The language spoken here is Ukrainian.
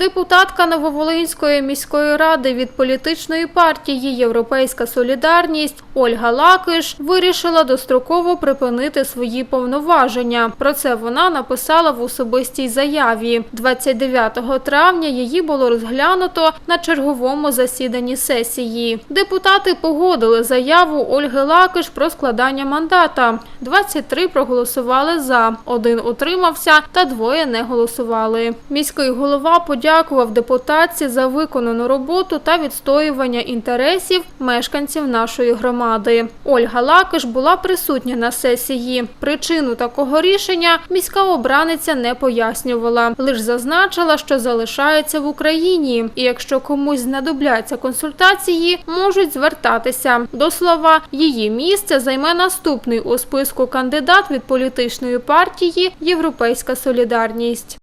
Депутатка Нововолинської міської ради від політичної партії Європейська Солідарність Ольга Лакиш вирішила достроково припинити свої повноваження. Про це вона написала в особистій заяві. 29 травня її було розглянуто на черговому засіданні сесії. Депутати погодили заяву Ольги Лакиш про складання мандата. 23 проголосували за, один утримався та двоє не голосували. Міський голова подякував депутатці за виконану роботу та відстоювання інтересів мешканців нашої громади. Ольга Лакиш була присутня на сесії. Причину такого рішення міська обраниця не пояснювала, лише зазначила, що залишається в Україні, і якщо комусь знадобляться консультації, можуть звертатися. До слова, її місце займе наступний у списку кандидат від політичної партії Європейська Солідарність.